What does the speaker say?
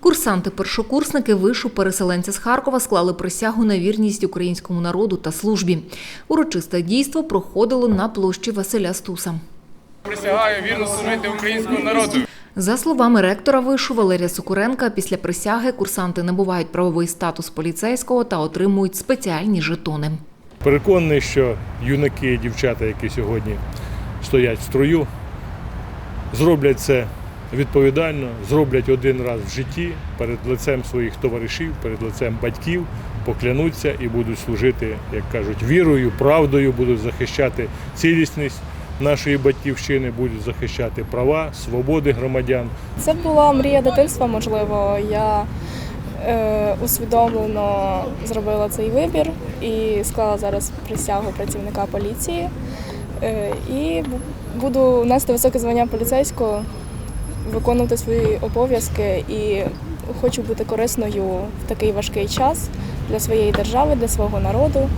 Курсанти-першокурсники вишу переселенці з Харкова склали присягу на вірність українському народу та службі. Урочисте дійство проходило на площі Василя Стуса. Присягаю вірно служити українському народу. За словами ректора вишу Валерія Сокуренка, після присяги курсанти набувають правовий статус поліцейського та отримують спеціальні жетони. Переконаний, що юнаки і дівчата, які сьогодні стоять в строю, зроблять це відповідально, зроблять один раз в житті перед лицем своїх товаришів, перед лицем батьків, поклянуться і будуть служити, як кажуть, вірою, правдою, будуть захищати цілісність нашої батьківщини, будуть захищати права, свободи громадян. Це була мрія дитинства, можливо. Я е, усвідомлено зробила цей вибір і склала зараз присягу працівника поліції. Е, і буду нести високе звання поліцейського, виконувати свої обов'язки і хочу бути корисною в такий важкий час для своєї держави, для свого народу.